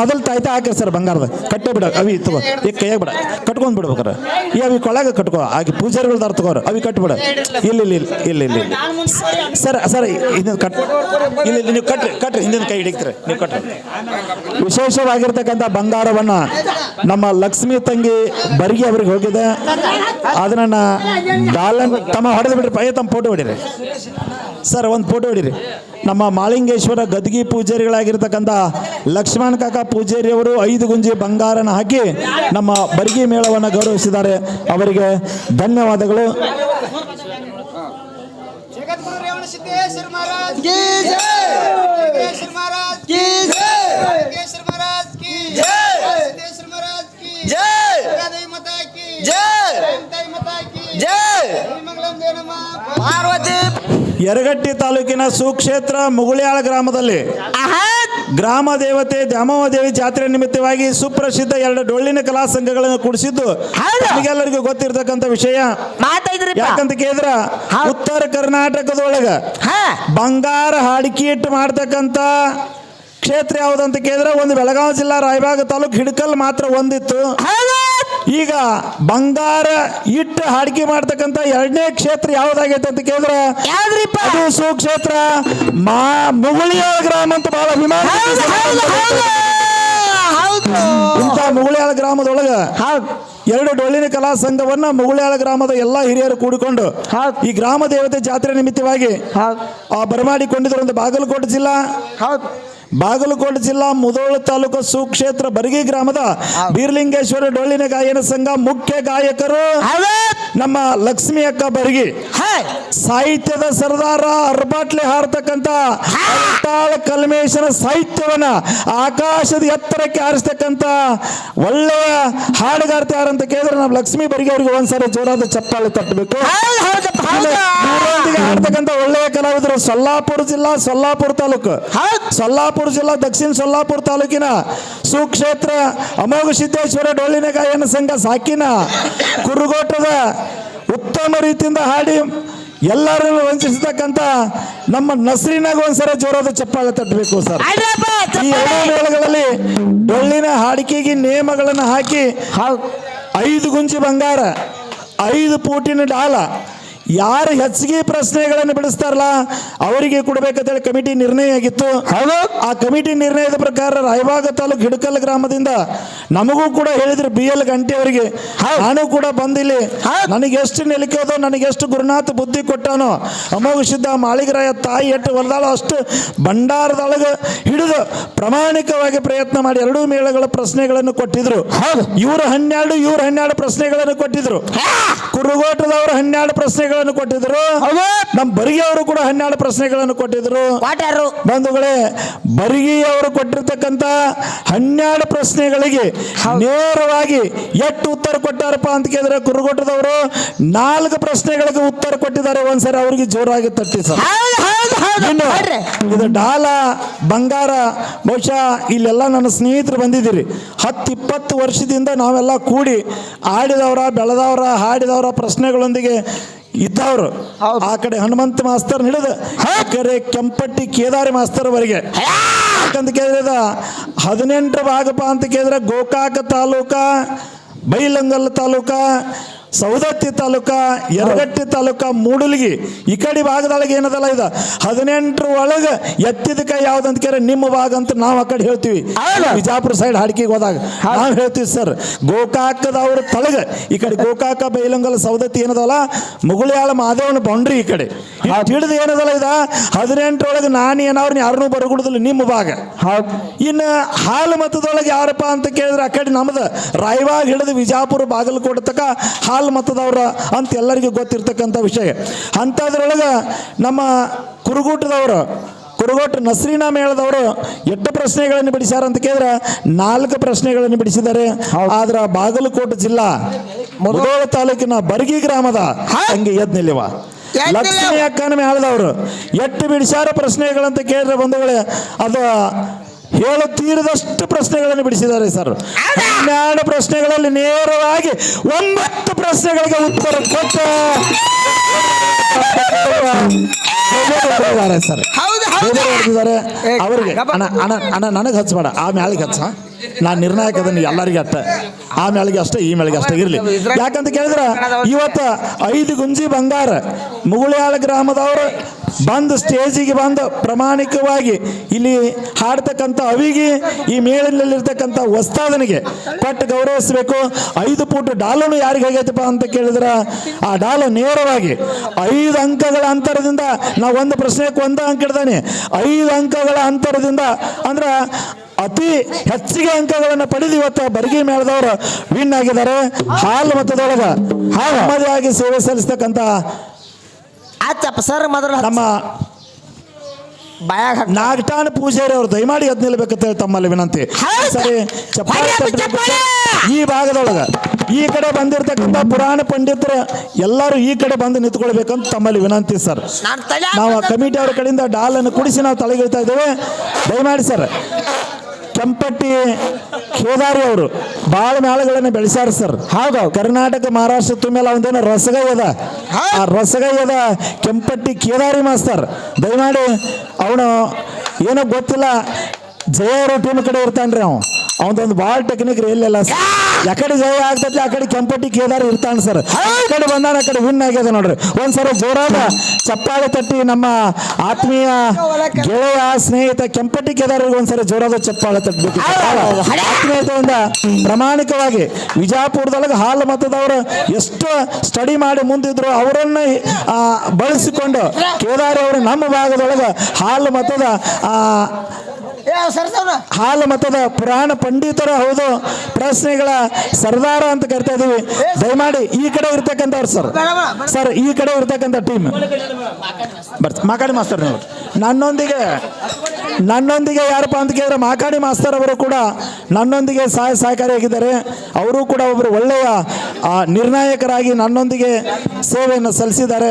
ಮೊದಲು ತಾಯ್ತ ಹಾಕಿರಿ ಸರ್ ಬಂಗಾರದ. ಕಟ್ಟೆ ಬಿಡ, ಅವಿ ತಗೋ ಈಗ ಕೈಯಾಗ ಬಿಡ. ಕಟ್ಕೊಂಡ್ ಬಿಡ್ಬೇಕಾರ. ಈ ಅವಿ ಕೊಳಗ ಕಟ್ಕೋ, ಆಗಿ ಪೂಜಾರಿಗಳ್ದಾರ ತಗೋರ, ಅವಿ ಕಟ್ಬಿಡ ಇಲ್ಲ ಇಲ್ಲ ಇಲ್ಲ ಇಲ್ಲ ಇಲ್ಲ ಇಲ್ಲ ಸರ್ ಸರ್ ಇದನ್ನ ಕಟ್ ಇಲ್ಲ ಇಲ್ಲ ನೀವು ಕಟ್ರಿ ಕಟ್ರಿ, ಹಿಂದಿನ ಕೈ ಹಿಡಿತೀರಿ ನೀವು ಕಟ್ರಿ. ವಿಶೇಷವಾಗಿರ್ತಕ್ಕಂಥ ಬಂಗಾರವನ್ನ ನಮ್ಮ ಲಕ್ಷ್ಮಿ ತಂಗಿ ಬರಿಗೆ ಅವ್ರಿಗೆ ಹೋಗಿದೆ. ಅದನ್ನ ಡಾಲನ್ ತಮ್ಮ ಹೊಡೆದು ಬಿಡ್ರಿ ಪೈ ತಮ್ಮ ಫೋಟೋ ಹೊಡಿರಿ. ಸರ್, ಒಂದು ಫೋಟೋ ಹೊಡಿರಿ. ನಮ್ಮ ಮಾಳಿಂಗೇಶ್ವರ ಗದ್ಗಿ ಪೂಜಾರಿಗಳಾಗಿರ್ತಕ್ಕಂಥ ಲಕ್ಷ್ಮಣ ಕಾಕ ಪೂಜಾರಿಯವರು ಐದು ಗುಂಜಿ ಬಂಗಾರನ ಹಾಕಿ ನಮ್ಮ ಬರ್ಗಿ ಮೇಳವನ್ನು ಗೌರವಿಸಿದ್ದಾರೆ. ಅವರಿಗೆ ಧನ್ಯವಾದಗಳು. ಯರಗಟ್ಟಿ ತಾಲೂಕಿನ ಸುಕ್ಷೇತ್ರ ಮುಗುಳ್ಯಾಳ ಗ್ರಾಮದಲ್ಲಿ ಗ್ರಾಮ ದೇವತೆ ದ್ಯಾಮವ ದೇವಿ ಜಾತ್ರೆ ನಿಮಿತ್ತವಾಗಿ ಸುಪ್ರಸಿದ್ಧ ಎರಡು ಡೊಳ್ಳಿನ ಕಲಾ ಸಂಘಗಳನ್ನು ಕುಡಿಸಿದ್ದು. ನಿಮಗೆಲ್ಲರಿಗೂ ಗೊತ್ತಿರತಕ್ಕಂಥ ವಿಷಯ. ಯಾಕಂತ ಕೇಳಿದ್ರ. ಉತ್ತರ ಕರ್ನಾಟಕದೊಳಗ ಬಂಗಾರ ಹಾಡಿಕೆ ಇಟ್ಟು ಮಾಡ್ತಕ್ಕಂಥ ಕ್ಷೇತ್ರ ಅಂತ ಕೇಳಿದ್ರೆ ಒಂದು ಬೆಳಗಾವಿ ಜಿಲ್ಲಾ ರಾಯಬಾಗ ತಾಲೂಕು ಹಿಡಕಲ್ ಮಾತ್ರ ಒಂದಿತ್ತು. ಈಗ ಬಂಗಾರ ಇಟ್ಟ ಹಾಡಿಕೆ ಮಾಡ್ತಕ್ಕಂಥ ಎರಡನೇ ಕ್ಷೇತ್ರ ಯಾವ್ದಾಗೈತೆ ಅಂತ ಕೇಳಿದ್ರೆ ಯಾವ್ದ್ರಿಪ್ಪ? ಅದು ಸುಕ್ಷೇತ್ರ ಮಾ ಮುಗುಳಿಯಾಳ ಗ್ರಾಮ ಅಂತ ಬಹಳ ಅಭಿಮಾನ ಇಂಥ ಮುಗುಳಿಯಾಳ ಗ್ರಾಮದೊಳಗ ಎರಡು ಡೊಳ್ಳಿನ ಕಲಾ ಸಂಘವನ್ನ ಮುಗುಳಿಯಾಳ ಗ್ರಾಮದ ಎಲ್ಲಾ ಹಿರಿಯರು ಕೂಡಿಕೊಂಡು. ಈ ಗ್ರಾಮ ದೇವತೆ ಜಾತ್ರೆ ನಿಮಿತ್ತವಾಗಿ ಆ ಬರಮಾಡಿಕೊಂಡಿದ್ರು ಒಂದು ಬಾಗಲಕೋಟೆ ಜಿಲ್ಲಾ ಬಾಗಲಕೋಟೆ ಜಿಲ್ಲಾ ಮುದೋಳ ತಾಲೂಕು ಸುಕ್ಷೇತ್ರ ಬರಗಿ ಗ್ರಾಮದ ಬೀರ್ಲಿಂಗೇಶ್ವರ ಡೊಳ್ಳಿನ ಗಾಯನ ಸಂಘ ಮುಖ್ಯ ಗಾಯಕರು. ನಮ್ಮ ಲಕ್ಷ್ಮಿ ಅಕ್ಕ ಬರಗಿ. ಸಾಹಿತ್ಯದ ಸರದಾರ ಅರ್ಬಾಟ್ಲೆ ಹಾರತಕ್ಕಂತ ಕಲ್ಮೇಶನ ಸಾಹಿತ್ಯವನ್ನ ಆಕಾಶದ ಎತ್ತರಕ್ಕೆ ಹಾರಿಸ್ತಕ್ಕಂತ ಒಳ್ಳೆಯ ಹಾಡುಗಾರ್ತಿ ಯಾರಂತ ಕೇಳಿದ್ರೆ ನಮ್ಮ ಲಕ್ಷ್ಮಿ ಬರಗಿ ಅವ್ರಿಗೆ ಒಂದ್ಸರಿ ಜೋರಾದ ಚಪ್ಪಾಳೆ ತಟ್ಟಬೇಕು. ಹಾಡ್ತಕ್ಕಂಥ ಒಳ್ಳೆಯ ಕಲಾವಿದರು ಸೊಲ್ಲಾಪುರ ಜಿಲ್ಲಾ ಸೊಲ್ಲಾಪುರ ತಾಲೂಕು. ಹೌದು. ಸೊಲ್ಲಾಪುರ ಜಿಲ್ಲಾ ದಕ್ಷಿಣ ಸೊಲ್ಲಾಪುರ ತಾಲೂಕಿನ ಸುಕ್ಷೇತ್ರ ಅಮೋಘ ಸಿದ್ದೇಶ್ವರ ಡೊಳ್ಳಿನ ಗಾಯನ ಸಂಘ ಸಾಕಿನ ಕುರುಗೋಟದ ಉತ್ತಮ ರೀತಿಯಿಂದ ಹಾಡಿ ಎಲ್ಲರನ್ನು ವಂಚಿಸತಕ್ಕಂಥ ನಮ್ಮ ನಸರಿನಾಗ ಒಂದ್ಸಲ ಜೋರಾದ ಚಪ್ಪಾಳೆ ತಟ್ಟಬೇಕು ಸರ್. ಈ ಎರಡು ಮೇಳಗಳಲ್ಲಿ ಡೊಳ್ಳಿನ ಹಾಡಿಕೆಗೆ ನಿಯಮಗಳನ್ನು ಹಾಕಿ ಐದು ಗುಂಜಿ ಬಂಗಾರ ಐದು ಪೂಟಿನ ಡಾಲ ಯಾರು ಹೆಚ್ಚಿಗೆ ಪ್ರಶ್ನೆಗಳನ್ನು ಬಿಡಿಸ್ತಾರಲ್ಲ ಅವರಿಗೆ ಕೊಡ್ಬೇಕಂತೇಳಿ ಕಮಿಟಿ ನಿರ್ಣಯ ಆಗಿತ್ತು. ಹೌದು. ಆ ಕಮಿಟಿ ನಿರ್ಣಯದ ಪ್ರಕಾರ ರಾಯಬಾಗ ತಾಲೂಕು ಹಿಡಕಲ್ ಗ್ರಾಮದಿಂದ ನಮಗೂ ಕೂಡ ಹೇಳಿದ್ರು ಬಿ ಎಲ್ ಗಂಟೆ ಅವರಿಗೆ. ನಾನು ಕೂಡ ಬಂದಿಲ್ಲಿ. ನನಗೆ ಎಷ್ಟು ನೆಲಕೋದೋ ನನಗೆ ಎಷ್ಟು ಗುರುನಾಥ ಬುದ್ಧಿ ಕೊಟ್ಟಾನೋ ಅಮೋಘಿಸಿದ್ದ ಮಾಳಿಗರಾಯ ತಾಯಿ ಎಟ್ಟು ಹೊಲದಾಳು ಅಷ್ಟು ಭಂಡಾರದೊಳಗೆ ಹಿಡಿದು ಪ್ರಾಮಾಣಿಕವಾಗಿ ಪ್ರಯತ್ನ ಮಾಡಿ ಎರಡೂ ಮೇಳಗಳ ಪ್ರಶ್ನೆಗಳನ್ನು ಕೊಟ್ಟಿದ್ರು. ಹೌದು. ಇವರು ಹನ್ನೆರಡು ಇವರು ಹನ್ನೆರಡು ಪ್ರಶ್ನೆಗಳನ್ನು ಕೊಟ್ಟಿದ್ರು. ಕುರುಗೋಟದವರು ಹನ್ನೆರಡು ಪ್ರಶ್ನೆಗಳನ್ನು ಕೊಟ್ಟಿದ್ರು. ನಮ್ಮ ಬರಿಗೆ ಅವರು ಕೂಡ ಹನ್ನೆರಡು ಪ್ರಶ್ನೆಗಳನ್ನು ಕೊಟ್ಟಿದ್ರು. ಬಂಧುಗಳೇ ಬರಿಗಿ ಅವರು ಕೊಟ್ಟಿರ್ತಕ್ಕಂತ ಹನ್ನೆರಡು ಪ್ರಶ್ನೆಗಳಿಗೆ ನೇರವಾಗಿ ಎಷ್ಟು ಉತ್ತರ ಕೊಟ್ಟಾರಪ್ಪ ಅಂತ ಕೇಳಿದ್ರೆ ಕುರುಗೋಟದವರು ನಾಲ್ಕು ಪ್ರಶ್ನೆಗಳಿಗೆ ಉತ್ತರ ಕೊಟ್ಟಿದ್ದಾರೆ. ಒಂದ್ಸರಿ ಅವರಿಗೆ ಜೋರಾಗಿ ತಟ್ಟಿ ಸರ್. ಇದು ಡಾಲ ಬಂಗಾರ ಬಹುಶಃ ಇಲ್ಲೆಲ್ಲ ನನ್ನ ಸ್ನೇಹಿತರು ಬಂದಿದ್ದೀರಿ. ಹತ್ತು ಇಪ್ಪತ್ತು ವರ್ಷದಿಂದ ನಾವೆಲ್ಲ ಕೂಡಿ ಆಡಿದವರ ಬೆಳೆದವರ ಹಾಡಿದವರ ಪ್ರಶ್ನೆಗಳೊಂದಿಗೆ ಇದ್ದವರು. ಆ ಕಡೆ ಹನುಮಂತ ಮಾಸ್ತರ್ ಹಿಡಿದು ಕರೆ ಕೆಂಪಟ್ಟಿ ಕೇದಾರಿ ಮಾಸ್ತರ್ವರೆಗೆ ಯಾಕಂತ ಕೇಳಿದ? ಹದಿನೆಂಟು ಭಾಗಪ್ಪ ಅಂತ ಕೇಳಿದ್ರೆ ಗೋಕಾಕ ತಾಲೂಕ ಬೈಲಂಗಲ್ ತಾಲೂಕ ಸೌದತ್ತಿ ತಾಲೂಕ ಯರಗಟ್ಟಿ ತಾಲೂಕ ಮೂಡಲ್ಗಿ ಈ ಕಡೆ ಭಾಗದೊಳಗೆ ಏನದಲ್ಲ ಇದು? ಹದಿನೆಂಟರ ಒಳಗೆ ಎತ್ತಿದ ಕೈ ಯಾವ್ದಂತ ಕೇಳಿ ನಿಮ್ಮ ಭಾಗ ಅಂತ ನಾವು ಆ ಕಡೆ ಹೇಳ್ತೀವಿ. ಬಿಜಾಪುರ ಸೈಡ್ ಹಾಡಿಕೆಗೆ ಹೋದಾಗ. ನಾವು ಹೇಳ್ತೀವಿ ಸರ್ ಗೋಕಾಕದವ್ರ ತಳಗ ಈ ಕಡೆ ಗೋಕಾಕ ಬೈಲಂಗಲ್ ಸವದತ್ತಿ ಏನದಲ್ಲ? ಮುಗುಳಿಯಾಳ ಮಾದೇವನ ಬೌಂಡ್ರಿ ಈ ಕಡೆ. ಹಿಡಿದು ಏನದಲ್ಲ ಇದ? ಹದಿನೆಂಟರೊಳಗೆ ನಾನು ಏನಾದ್ರು ಯಾರನ್ನೂ ಬರಗುಡುದಿಲ್ಲ ನಿಮ್ಮ ಭಾಗ. ಇನ್ನು ಹಾಲು ಮತದೊಳಗೆ ಯಾರಪ್ಪ ಅಂತ ಕೇಳಿದ್ರೆ ಆ ಕಡೆ ನಮ್ದು ರಾಯವಾಗ ಹಿಡಿದು ವಿಜಾಪುರ ಬಾಗಲಕೋಟೆ ತಕ ಹಾಲು ಮತದವ್ರ ಅಂತ ಎಲ್ಲರಿಗೂ ಗೊತ್ತಿರ್ತಕ್ಕಂಥ ವಿಷಯ. ಅಂಥದ್ರೊಳಗೆ ನಮ್ಮ ಕುರುಗೂಟದವರು ಕುರುಗೋಟ ನಸ್ರೀನಾ ಮೇಳದವರು ಎಷ್ಟು ಪ್ರಶ್ನೆಗಳನ್ನು ಬಿಡಿಸ್ಯಾರ ಅಂತ ಕೇಳಿದ್ರೆ ನಾಲ್ಕು ಪ್ರಶ್ನೆಗಳನ್ನು ಬಿಡಿಸಿದ್ದಾರೆ. ಆದ್ರೆ ಬಾಗಲಕೋಟೆ ಜಿಲ್ಲಾ ಮುದೋಳ ತಾಲೂಕಿನ ಬರ್ಗಿ ಗ್ರಾಮದ ಹಂಗೆ ಎದ್ ನಿಲ್ಲಿವ. ಲಕ್ಷ್ಮಿ ಅಕ್ಕನ ಮೇಳದವರು ಎಷ್ಟು ಬಿಡಿಸ್ಯಾರ ಪ್ರಶ್ನೆಗಳಂತ ಕೇಳಿದ್ರೆ ಬಂಧುಗಳೇ ಅದು ಹೇಳು ತೀರದಷ್ಟು ಪ್ರಶ್ನೆಗಳನ್ನು ಬಿಡಿಸಿದ್ದಾರೆ ಸರ್ ಹನ್ನೆರಡು ಪ್ರಶ್ನೆಗಳಲ್ಲಿ ನೇರವಾಗಿ ಒಂಬತ್ತು ಪ್ರಶ್ನೆಗಳಿಗೆ ಉತ್ತರ ಕೊಟ್ಟಿದ್ದಾರೆ ಸರ್ ಅವ್ರಿಗೆ ಅಣ್ಣ ಅಣ್ಣ ನನಗೆ ಹಚ್ಚಬೇಡ ಆ ಮ್ಯಾಳಿಗೆ ಹಚ್ಚ. ನಾನು ನಿರ್ಣಾಯಕ ಅದನ್ನ ಎಲ್ಲರಿಗೆ ಅಷ್ಟೇ ಆ ಮೇಳಿಗೆ ಅಷ್ಟೇ, ಈ ಮೇಳಿಗೆ ಅಷ್ಟೇ ಇರಲಿ. ಯಾಕಂತ ಕೇಳಿದ್ರೆ, ಇವತ್ತು ಐದು ಗುಂಜಿ ಬಂಗಾರ ಮುಗುಳ್ಯಾಳ ಗ್ರಾಮದವರು ಬಂದು ಸ್ಟೇಜಿಗೆ ಬಂದು ಪ್ರಾಮಾಣಿಕವಾಗಿ ಇಲ್ಲಿ ಹಾಡ್ತಕ್ಕಂಥ ಅವಿಗೆ, ಈ ಮೇಳಿನಲ್ಲಿರ್ತಕ್ಕಂಥ ಹೊಸ್ತಾದನಿಗೆ ಕೊಟ್ಟು ಗೌರವಿಸಬೇಕು. ಐದು ಪುಟ್ಟು ಡಾಲನು ಯಾರಿಗೆ ಹೇಗೈತಪ್ಪ ಅಂತ ಕೇಳಿದ್ರೆ, ಆ ಡಾಲು ನೇರವಾಗಿ ಐದು ಅಂಕಗಳ ಅಂತರದಿಂದ, ನಾವು ಒಂದು ಪ್ರಶ್ನೆಗೆ ಒಂದು ಅಂಕ ಇಡ್ದಾನೆ. ಐದು ಅಂಕಗಳ ಅಂತರದಿಂದ, ಅಂದ್ರೆ ಅತಿ ಹೆಚ್ಚಿಗೆ ಅಂಕಗಳನ್ನು ಪಡೆದು ಇವತ್ತು ಬರಗಿ ಮೇಳದವರು ವಿನ್ ಆಗಿದ್ದಾರೆ. ಹಾಲು ಮತದೊಳಗ ಹಾಲು ಆಗಿ ಸೇವೆ ಸಲ್ಲಿಸ್ತಕ್ಕಂಥ ಆಚಪ್ಪ ಸರ್ ಮೊದಲು ನಮ್ಮ ಬಾಯಾಗ ನಾಗಟಾಣ ಪೂಜಾರಿ ಅವರು ದಯಮಾಡಿ ಎದ್ ನಿಲ್ಬೇಕಂತ ಹೇಳಿ ತಮ್ಮಲ್ಲಿ ವಿನಂತಿ. ಸರಿ ಚಪ್ಪಾಳೆ ತಟ್ಟಬೇಕು ಈ ಭಾಗದೊಳಗ ಈ ಕಡೆ ಬಂದಿರತಕ್ಕಂಥ ಪುರಾಣ ಪಂಡಿತರು ಎಲ್ಲರೂ ಈ ಕಡೆ ಬಂದು ನಿಂತ್ಕೊಳ್ಬೇಕಂತ ತಮ್ಮಲ್ಲಿ ವಿನಂತಿ ಸರ್. ನಾನು ತಲೆ ನಾವು ಕಮಿಟಿ ಅವ್ರ ಕಡೆಯಿಂದ ಡಾಲನ್ನು ಕುಡಿಸಿ ನಾವು ತಲೆಗಿಳ್ತಾ ಇದ್ದೇವೆ. ದಯಮಾಡಿ ಸರ್ ಕೆಂಪಟ್ಟಿ ಕೇದಾರಿ ಅವರು. ಭಾಳ ಮೇಳಗಳನ್ನು ಬೆಳೆಸ್ಯಾರ ಸರ್. ಹೌದು ಕರ್ನಾಟಕ ಮಹಾರಾಷ್ಟ್ರ ತುಂಬೆಲ್ಲ ಒಂದೇನೋ ರಸಗೈ ಅದ. ಆ ರಸಗೈ ಅದ ಕೆಂಪಟ್ಟಿ ಕೇದಾರಿ ಮಾಸ್ತರ್. ದಯಮಾಡಿ ಅವನು ಏನೋ ಗೊತ್ತಿಲ್ಲ ಜಯ ಅವರು ಟೀಮ್ ಕಡೆ ಇರ್ತಾನ್ರಿ ಅವ. ಅವನದೊಂದು ಭಾಳ ಟೆಕ್ನಿಕ್ ಎಲ್ಲೆಲ್ಲ ಯಾಕಡೆ ಜಯ ಆಗ್ತೈತಿ ಆ ಕಡೆ ಕೆಂಪಟ್ಟಿ ಕೇದಾರಿ ಇರ್ತಾನ ಸರ್. ಆ ಕಡೆ ಬಂದಾನ ಆ ಕಡೆ ವಿನ್ ಆಗ್ಯದ ನೋಡ್ರಿ. ಒಂದ್ಸಲ ಜೋರಾದ ಚಪ್ಪಾಳೆ ತಟ್ಟಿ ನಮ್ಮ ಆತ್ಮೀಯ ಗೆಳೆಯ ಸ್ನೇಹಿತ ಕೆಂಪಟ್ಟಿ ಕೇದಾರಿಗೆ ಒಂದ್ಸರಿ ಜೋರಾದ ಚಪ್ಪಾಳೆ ತಟ್ಟಬೇಕು ಆತ್ಮೀಯತೆಯಿಂದ ಪ್ರಾಮಾಣಿಕವಾಗಿ ವಿಜಯಪುರದೊಳಗೆ ಹಾಲು ಮತದವರು ಎಷ್ಟು ಸ್ಟಡಿ ಮಾಡಿ ಮುಂದಿದ್ರು ಅವರನ್ನ ಬಳಸಿಕೊಂಡು ಕೇದಾರಿ ಅವರು ನಮ್ಮ ಭಾಗದೊಳಗೆ ಹಾಲು ಮತದ ಆ, ಹಾಲು ಮತದ ಪುರಾಣ ಪಂಡಿತರ ಹೌದು ಪ್ರಶ್ನೆಗಳ ಸರ್ದಾರ ಅಂತ ಕರಿತಾ ಇದೀವಿ. ದಯಮಾಡಿ ಈ ಕಡೆ ಇರ್ತಕ್ಕಂಥವ್ರು ಸರ್. ಸರ್ ಈ ಕಡೆ ಇರ್ತಕ್ಕಂಥ ಟೀಮ್. ಬರ್ತ ಮಾಕಾಡಿ ಮಾಸ್ತರ್ ನೀವು. ನನ್ನೊಂದಿಗೆ ನನ್ನೊಂದಿಗೆ ಯಾರಪ್ಪ ಅಂತ ಕೇಳಿದ್ರೆ ಮಾಕಾಡಿ ಮಾಸ್ತರ್ ಅವರು ಕೂಡ ನನ್ನೊಂದಿಗೆ ಸಹಾಯ ಸಹಕಾರಿಯಾಗಿದ್ದಾರೆ. ಅವರು ಕೂಡ ಒಬ್ಬರು ಒಳ್ಳೆಯ ನಿರ್ಣಾಯಕರಾಗಿ ನನ್ನೊಂದಿಗೆ ಸೇವೆಯನ್ನು ಸಲ್ಲಿಸಿದ್ದಾರೆ.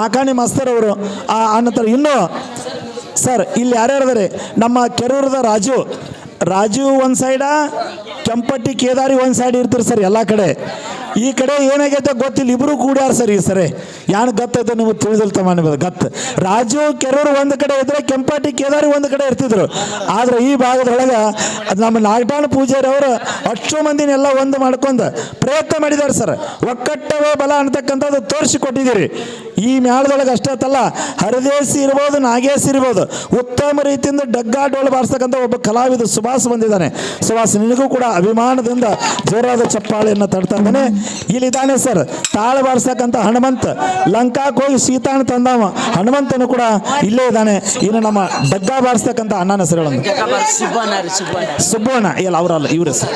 ಮಾಕಾಣಿ ಮಾಸ್ತರ್ ಅವರು ಆ ಅನಂತರ ಇನ್ನೂ ಸರ್ ಇಲ್ಲಿ ಯಾರ್ಯಾರಿದ್ದಾರೆ? ನಮ್ಮ ಕೆರೂರದ ರಾಜು. ರಾಜು ಒಂದು ಸೈಡ ಕೆಂಪಟ್ಟಿ ಕೇದಾರಿ ಒಂದು ಸೈಡ್ ಇರ್ತಾರೆ ಸರ್ ಎಲ್ಲ ಕಡೆ. ಈ ಕಡೆ ಏನಾಗೈತೆ ಗೊತ್ತಿಲ್ಲ ಇಬ್ಬರು ಕೂಡ್ಯಾರ ಸರ್ ಈ ಸರಿ. ಯಾನ್ ಗತ್ತೈತೆ ನಿಮಗೆ ತಿಳಿದಿಲ್ಲ ತಮ್ಮ ಗತ್. ರಾಜು, ಕೆರೂರು ಒಂದು ಕಡೆ ಇದ್ರೆ, ಕೆಂಪಟ್ಟಿ, ಕೇದಾರಿ ಒಂದು ಕಡೆ ಇರ್ತಿದ್ರು. ಆದ್ರೆ ಈ ಭಾಗದೊಳಗೆ ನಮ್ಮ ನಾಗಟಾಣ ಪೂಜಾರಿ ಅವರು ಅಷ್ಟು ಮಂದಿನೆಲ್ಲ ಒಂದು ಮಾಡ್ಕೊಂಡು ಪ್ರಯತ್ನ ಮಾಡಿದ್ದಾರೆ ಸರ್. ಒಕ್ಕಟ್ಟವೇ ಬಲ ಅಂತಕ್ಕಂಥದ್ದು ತೋರಿಸಿಕೊಟ್ಟಿದ್ದೀರಿ. ಈ ಮೇಳದೊಳಗೆ ಅಷ್ಟೇ ಅಲ್ಲ ಹರದೇಸಿ ಇರ್ಬೋದು ನಾಗೇಶ್ ಇರ್ಬೋದು, ಉತ್ತಮ ರೀತಿಯಿಂದ ಡಗ್ಗಾ ಡೋಲು ಬಾರಿಸ್ತಕ್ಕಂಥ ಒಬ್ಬ ಕಲಾವಿದ ಸುಭಾಸ್ ಬಂದಿದ್ದಾನೆ. ಸುಭಾಸ್, ನಿನಗೂ ಕೂಡ ಅಭಿಮಾನದಿಂದ ಜೋರಾದ ಚಪ್ಪಾಳೆಯನ್ನು ತಡ್ತಾ ಇದ್ದಾನೆ ಇಲ್ಲಿದ್ದಾನೆ ಸರ್ ತಾಳ ಬಾರಿಸ್ತಕ್ಕಂಥ ಹನುಮಂತ. ಲಂಕಾ ಹೋಗಿ ಸೀತಾನ ತಂದವ. ಹನುಮಂತನು ಕೂಡ ಇಲ್ಲೇ ಇದ್ದಾನೆ. ಇನ್ನು ನಮ್ಮ ಡಗ್ಗ ಬಾರಿಸ್ತಕ್ಕಂಥ ಅಣ್ಣನ ಹೆಸರುಗಳನ್ನು. ಸುಬ್ಬಣ್ಣ ಇಲ್ಲ ಅವರಲ್ಲ ಇವರು ಸರ್.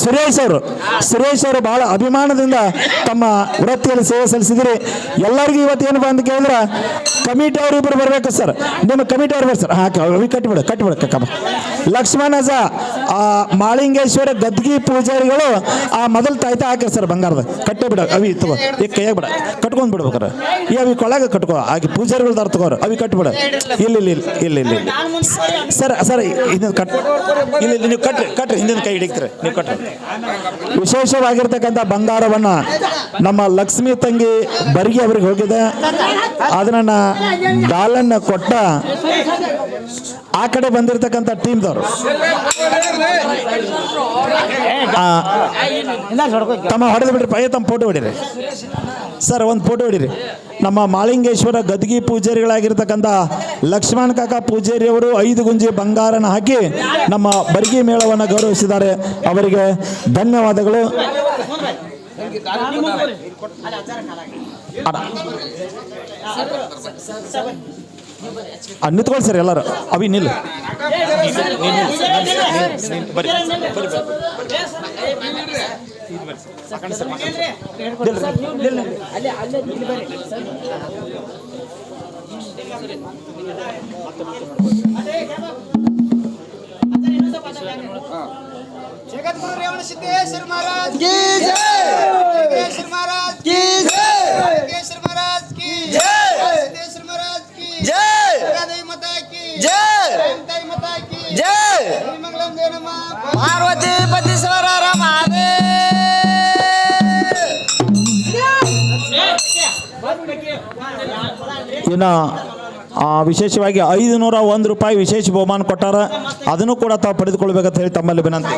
ಸುರೇಶ್ ಅವರು ಸುರೇಶ್ ಅವರು ಬಹಳ ಅಭಿಮಾನದಿಂದ ತಮ್ಮ ವೃತ್ತಿಯಲ್ಲಿ ಸೇವೆ ಸಲ್ಲಿಸಿದಿರಿ. ಎಲ್ಲರಿಗೂ ಇವತ್ತು ಏನು ಅಂತ ಕೇಳಿದ್ರೆ ಕಮಿಟಿ ಅವರು ಇಬ್ಬರು ಬರಬೇಕು ಸರ್. ನಿಮ್ಮ ಕಮಿಟಿ ಅವ್ರು ಸರ್ ಹಾಕಿ ಕಟ್ಬಿಡ ಕಟ್ಟಿಬಿಡು ಕಟ್ಟಿಬಿಡು ಕಕ್ಕಮ್ಮ ಲಕ್ಷ್ಮಣ ಅಜ್ಜ, ಆ, ಮಾಳಿಂಗೇಶ್ವರ ಗದ್ಗಿ ಪೂಜಾರಿಗಳು, ಆ ಮೊದಲು ತಾಯ್ತ ಹಾಕಿ ಸರ್ ಬಂಗಾರದ. ಕಟ್ಟೆ ಬಿಡ, ಅವಿ ತಗೋ ಈಗ ಕೈಯಾಗ ಬಿಡ. ಕಟ್ಕೊಂಡ್ ಬಿಡ್ಬೇಕಾರ. ಈ ಅವಿ ಕೊಳಗ ಕಟ್ಕೋ, ಆಗಿ ಪೂಜಾರಿಗಳು ತಗೋರು, ಅವಿ ಕಟ್ಬಿಡ ಇಲ್ಲ ಇಲ್ಲ ಇಲ್ಲ ಇಲ್ಲ ಇಲ್ಲ ಸರ್ ಸರ್ ಇದನ್ನ ಕಟ್, ಇಲ್ಲ ಇಲ್ಲ, ನೀವು ಕಟ್ರಿ ಕಟ್ರಿ ಹಿಂದಿನ ಕೈ ಹಿಡಿತೀರಿ ನೀವು ಕಟ್ರಿ. ವಿಶೇಷವಾಗಿರ್ತಕ್ಕಂಥ ಬಂಗಾರವನ್ನ ನಮ್ಮ ಲಕ್ಷ್ಮಿ ತಂಗಿ ಬರ್ಗಿ ಅವ್ರಿಗೆ ಹೋಗಿದೆ. ಅದನ್ನ ಡಾಲನ್ನ ಕೊಟ್ಟ, ಆ ಕಡೆ ಬಂದಿರತಕ್ಕಂಥ ಟೀಮ್ದವರು ತಮ್ಮ ಹೊಡೆದು ಬಿಡ್ರಿ ಪಯ್ಯ ತಮ್ಮ ಫೋಟೋ ಹೊಡಿರಿ. ಸರ್, ಒಂದು ಫೋಟೋ ಹೊಡಿರಿ. ನಮ್ಮ ಮಾಳಿಂಗೇಶ್ವರ ಗದ್ಗಿ ಪೂಜಾರಿಗಳಾಗಿರ್ತಕ್ಕಂಥ ಲಕ್ಷ್ಮಣ್ ಕಾಕ ಪೂಜಾರಿಯವರು ಐದು ಗುಂಜಿ ಬಂಗಾರನ ಹಾಕಿ ನಮ್ಮ ಬರ್ಗಿ ಮೇಳವನ್ನು ಗೌರವಿಸಿದ್ದಾರೆ. ಅವರಿಗೆ ಧನ್ಯವಾದಗಳು. ನಿಂತ್ಕೊಳ್ಳಿ ಸರ್ ಎಲ್ಲರೂ. ಅವಿ ನಿಲ್ಲು. ಜಗದ್ಗುರು ರೇವಣ ಸಿದ್ದೇಶ್ವರ ಮಹಾರಾಜ್. ಪಾರ್ವತಿ ವಿಶೇಷವಾಗಿ ಐದು ನೂರ ಒಂದು ರೂಪಾಯಿ ವಿಶೇಷ ಬಹುಮಾನ ಕೊಟ್ಟಾರ. ಅದನ್ನು ಕೂಡ ತಾವು ಪಡೆದುಕೊಳ್ಬೇಕಂತ ಹೇಳಿ ತಮ್ಮಲ್ಲಿ ವಿನಂತಿ.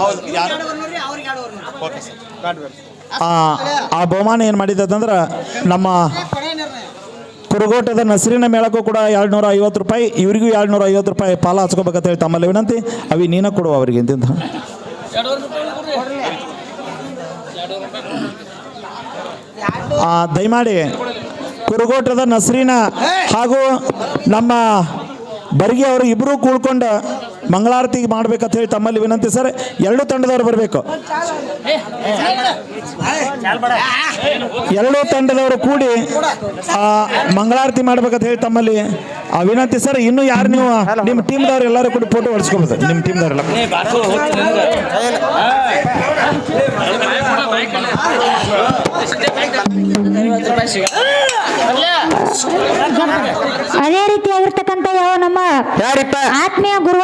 ಹೌದು ಆ ಬಹುಮಾನ ಏನು ಮಾಡಿದಂದ್ರೆ ನಮ್ಮ ಕುರುಗೋಟದ ನಸರಿನ ಮೇಳಕ್ಕೂ ಕೂಡ ಎರಡು ನೂರ ಐವತ್ತು ರೂಪಾಯಿ, ಇವರಿಗೂ ಎರಡು ನೂರ ಐವತ್ತು ರೂಪಾಯಿ ಪಾಲ ಹಚ್ಕೋಬೇಕಂತ ಹೇಳಿ ತಮ್ಮಲ್ಲಿ ವಿನಂತಿ. ಅವಿ, ನೀನ ಕೊಡುವ ಅವರಿಗೆ ಅಂತ. ದಯಮಾಡಿ ಕುರುಗೋಟದ ನಸರಿನ ಹಾಗೂ ನಮ್ಮ ಬರ್ಗಿ ಅವರು ಇಬ್ಬರೂ ಕೂಡ್ಕೊಂಡು ಮಂಗಳಾರತಿ ಮಾಡ್ಬೇಕಂತ ಹೇಳಿ ತಮ್ಮಲ್ಲಿ ವಿನಂತಿ ಸರ್ ಎರಡು ತಂಡದವರು ಬರಬೇಕು. ಎರಡೂ ತಂಡದವರು ಕೂಡಿ ಆ, ಮಂಗಳಾರತಿ ಮಾಡ್ಬೇಕಂತ ಹೇಳಿ ತಮ್ಮಲ್ಲಿ ಆ ವಿನಂತಿ ಸರ್ ಇನ್ನು ಯಾರು ನೀವು ನಿಮ್ಮ ಟೀಮ್ದವ್ರು ಎಲ್ಲರೂ ಕೂಡ ಫೋಟೋ ಹೊಡ್ಸ್ಕೊಬೋದು ನಿಮ್ಮ ಟೀಮ್ದವ್ರೆಲ್ಲ ಅದೇ ರೀತಿಯಾಗಿರ್ತಕ್ಕಂಥ ಯಾವ ನಮ್ಮ ಯಾರಿಪ್ಪ? ಆತ್ಮೀಯ ಗುರು